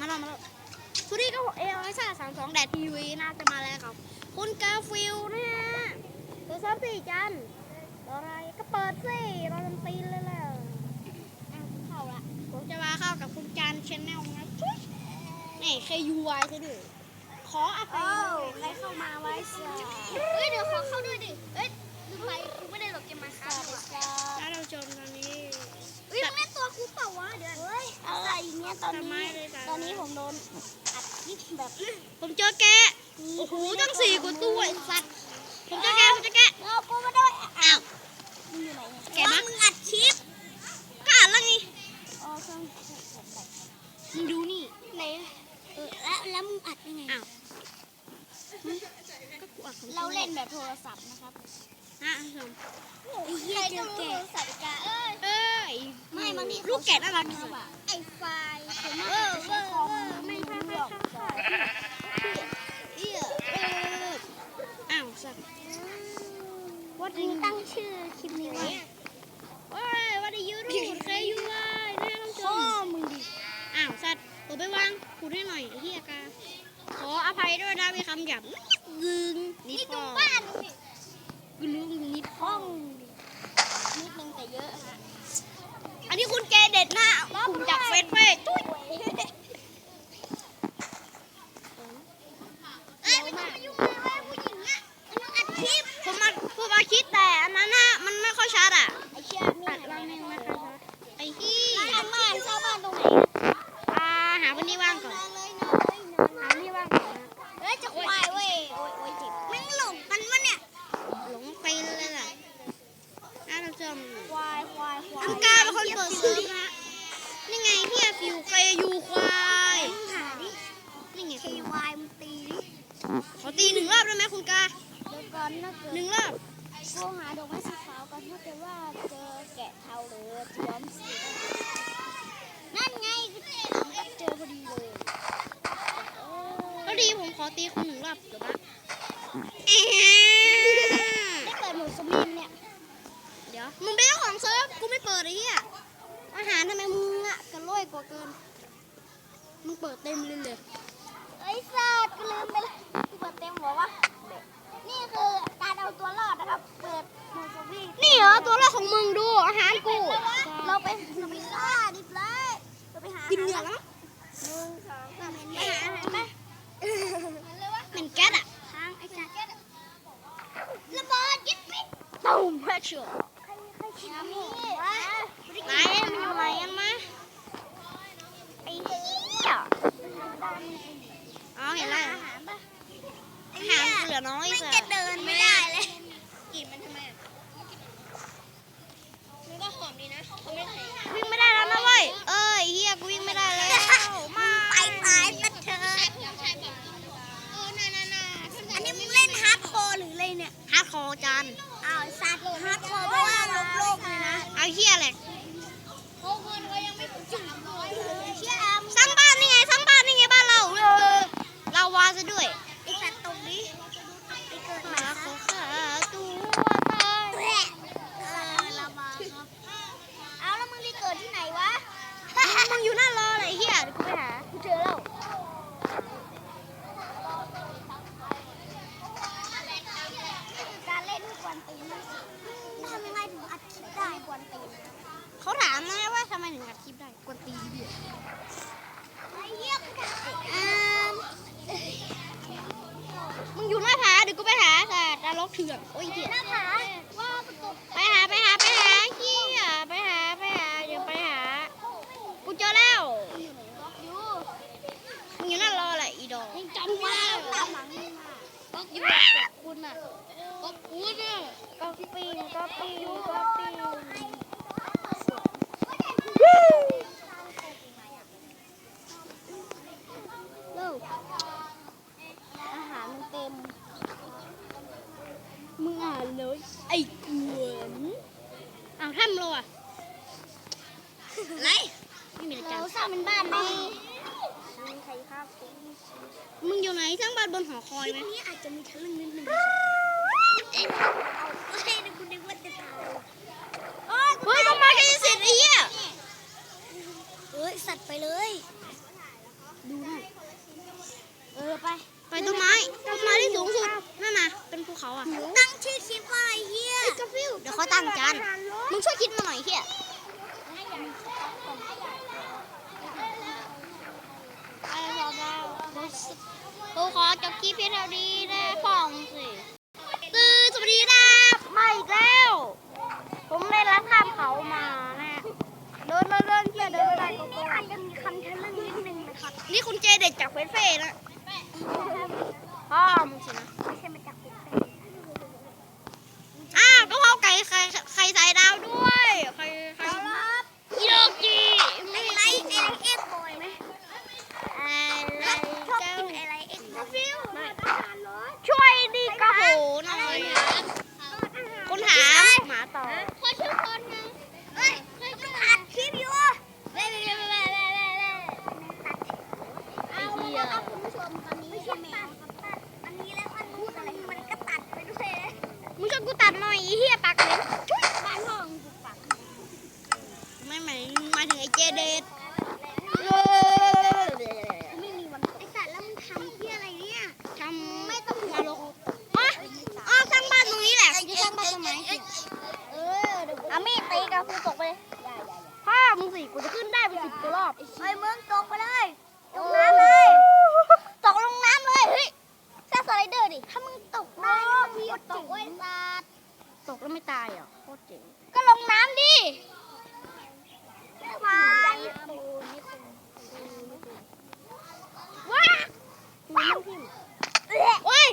มาแล้วมาแล้วสวัสดีครับผมเอลไอซ่าสามสองแดดทีวีน่าจะมาแล้วครับ คุณกาฟิลนะฮะตัวซับสี่จันรออะไรก็เปิดสิรอดนตรีเลยแหละอะเข้าละผมจะมาเข้ากับคุณจันชแนลนะทุยนี่ KUY ซะด้วยขออภัยใครเข้ามาไว้สิเฮ้ยเดี๋ยวขอเข้าด้วยดิเฮ้ยลืมไปกูไม่ได้หลบเกมมาครับถ้าเราชมตอนนี้เฮ้ยมึงเล่นตัวกูเป ตอนทำไมนี้เลยจ้ะตอนนี้ผมโดนอัดคลิปแบบผมเจอแกะโอ้โหตั้งสี่กว่าตัวไอ้สัตว์ผมเจอแกะผมเจอแกะเรากูไม่ได้อ้าวมึงอยู่ไหนเนี่ยแกะมั้งอัดคลิปก็อ่านแล้วไงอ๋อเครื่องผมแบบมึงดูนี่ไหนเออแล้วแล้วมึงอัดยังไงอ้าวก็กูอัดของกูเราเล่นแบบโทรศัพท์นะครับนะท่านผู้ชมไอ้เหี้ยเจอแกสัตว์กาเอ้ยเอ้ยไม่บางทีลูกแกะน่ารักที่สุด ไอ้ไฟล์ส่วนมากเออจะใช้คอมเออไม่ไม่รู้ใช่หรอกเอี้ยเอออ้าวสัตว์ว่าจริงตั้งชื่อคลิปนี้ว่า โอ้ยวันดียูรูดเคยยูไว้นะท่านผู้ช พ่อ ม มึงดิ อ้าวสัตว์ตัวไปวางพูดให้หน่อยไอ้เฮียกาขออภัยด้วยนะมีคำหยาบยึงนิดพอ บ้านมึงดิ กูรู้มึงนิดพอ ห้องดินิดนึงแต่เยอะฮะ อันนี้คุณเกเด็ดนะกลุ่มจากเฟซเว้ยจุ๊ย เอ้ยไม่ต้องมายุ่งเลยเว้ยผู้หญิงอะมันอัดคลิป ผมมาผมมาคิดแต่อันนั้นน่ะมันไม่ค่อยชัดอะ ไอ้เชี่ยนี่ อัด ไหน วาง ไม่ แม่ง รู้ ไม่ค่อยชัดไอ้ที่ ร้านบ้านเช่าบ้านตรงไหน อ่าหาพื้นที่ว่างก่อน เลยเนยเนย หาพื้นที่ว่างก่อนนะ เฮ้ยจะควายเว้ยโอ้ยโอ้ยเจ็บแม่งหลงกันวะเนี่ย หลงไปเลยแหละน่าจะจำ ควายควายควาย อังกาเป็น คนเปิดซื้อนะนี่ไงพี่อาฟิวเคยยูควายมึงหาดินี่ไงเคยวายมึงตีดิขอตีหนึ่งรอบได้ไหมคุณกาเดี๋ยวก่อนนะเกิดหนึ่งรอบกูหาดอกไม้สีขาวกันถ้าเกิดว่าเจอแกะเทาหรือย้อมสีนั่นไงก็เจอพอดีเลยเออก็ดีผมขอตีคุณหนึ่งรอบเดี๋ยวนะได้เปิดหมูสมินเนี่ยเดี๋ยวมึงเป็นเจ้าข องเซิร์ฟกูไม่เปิดไอ้เหี้ยอาหารทำไมมึงอะกระโลยกว่าเกิน มึงเปิดเต็มเลยเลยไอ้สัตว์กูลืมไปเลยกูเปิดเต็มหัววะนี่คือการเอาตัวรอดนะครับ เปิดหมูสมินนี่เหรอตัวแรกของมึงดูอาหารกู เราไปเราไปฆ่าดิบเลยเราไปหากินเหนือแล้วมั้งหนึ่งสองสามไปหาอาหารไหมเป็นแก๊สอะทางไอ้สัตว์ระเบิดยึดปิดตูมแพชเชอร์ ใครใครคิดนี่วะไหนมันอยู่ไหนกันมะไอ้เหี้ยอ๋อเห็นแล้วอาหารปะอาหารกูเหลือน้อยมันสิจะเดินไม่ได้เลยกินมันทำไมอะมันก็หอมดีนะเขาไม่ใส่วิ่งไม่ได้แล้วนะเว้ยเอ้ยเฮียกูวิ่งไม่ได้แล้วมาไปตายซะเถอะอันนี้มึงเล่นฮาร์ดคอร์หรืออะไรเนี่ยฮาร์ดคอร์จาน อ้าวสัตว์ฮาร์ดคเพราะว่าลบโลกเลยนะ เอาเฮียแหละเขาเงินก็ยังไม่ถึงสามร้อยเลยเชี่ยม สร้างบ้านนี่ไงสร้างบ้านนี่ไงบ้านเราเออเราวาซะด้วย ไอ้สัตว์ตรงนี้ไปเกิด ห มา มา ค ข รั อบ ขาตัวตาย เออละมาครับ เอาแล้วมึงไปเกิดที่ไหนวะ มึงอยู่หน้ารอเลยเฮียเดี๋ยวกูไปหา กูเจอแล้วการเล่นที่กวนตีนนะทำยังไงถึงอัดคลิปได้กวนตีน เขาถามนะว่าทำไมถึงอัดคลิปได้กวนตีนเดียว ไอ้เหี้ยกูด่าเด็ก อ่ามึงอยู่หน้าผาเดี๋ยวกูไปหาแต่ดารก เถื่อนโอ้ยเหี้ยหน้าผาว่าประตูไปหาไปหาไปหาเฮียไปหาไปหาเดี๋ยวไปหากูเจอแล้วอยู่มึงอยู่หน้ารอแหละอีดอกยังจำไม่ได้ตามหลังมึงมาก็อยู่คุณน่ะก็คุณน่ะก็ปีนก็ปีนก็ปีนเร็วอาหารมันเต็ม มึงอ่านเลยไอ้กวนอ้าวทำโลอะอะไรไม่มีอะไรจั เรา ง สร้างเป็นบ้านไหมมีใครภาพกูมึงอยู่ไหนสร้างบ้านบนหอคอยคลิไหปมนี้อาจจะมีทะลึ่งนิดนึงเอ๊ะเอาเฮ้ยนึกกูนึกว่าจะตายโอ้ยเฮ้ยต้องมาแค่สิทธิ์ไอ้เหี้ยเฮ้ยสัตว์ไปเลยไดูนั่นเออไป ไปต้นไม้ต้นไม้ที่สูงสุดนั่นน่ะเป็นภูเขาอะตั้งชื่อคลิปว่าอะไรเฮียกาฟิวเดี๋ยวเขาตั้งกันมึงช่วยคิดมาหน่อยเฮียไปพอแล้วกูขอจบคลิปเพียงเท่านี้นะพ่องสิตื่นสวัสดีครับมาอีกแล้ว ผมได้ รับข้ามเขามานะเดินเดินเดินเฮียเดินไปโกโก้อาจจะมีคำทะลึ่งนิดนึงนะครับนี่คุณเจเด็ดจากเฟซเฟ่นะพ่อมึงสินะไม่ใช่มาจากปุ๊บเป้อ้าวก็เข้าไก่ไข่ไข่ใส่ดาวด้วยไข่ไข่อีโลจีไอ้ไรไอ้ไรเอ็กบอยไหมอะไรชอบเจ้ากินไอ้ไรเอ็กบอยฟิวไม่อาหารร้อนช่วยดีกระโหหน่อยคุณถามหมาต่อ พอชื่อคนไงเอ้ยมันอัดคลิปอยู่เว้ยเว้ยเว้ยเว้ยเว้ยเว้ยเว้ยเอาแล้วนะครับคุณผู้ชมตอนนี้ไม่ใช่แมวครับอันนี้แล้วมันพูดอะไรมันก็ตัดไปด้วย มึงช่วยกู ตัดหน่อยอีเหี้ยปากเหม็นบ้านห้องกูปักไม่หมายหมายถึงไอ้เจเด็ดไม่มีวันตกไอสัตว์แล้วมึงทำที่อะไรเนี่ยทำไม่ต้องนรกอ๋ออ๋อสร้างบ้านตรงนี้แหละจะสร้างบ้านตรงไหนเออเอามีดตีกับกูตกไปเลยพ่อมึงสิกูจะขึ้นได้เป็นสิบกว่ารอบไอ้มึงตกไปเลยตกน้ำเลยตกลงน้ำเลยเฮ้ยแค่สไลเดอร์ดิถ้ามึงตกได้พี่ตกไว้สัตว์ ตกแล้วไม่ตายเหรอโคตรเจ๋งก็ลงน้ำดิมาว้าโอ้ย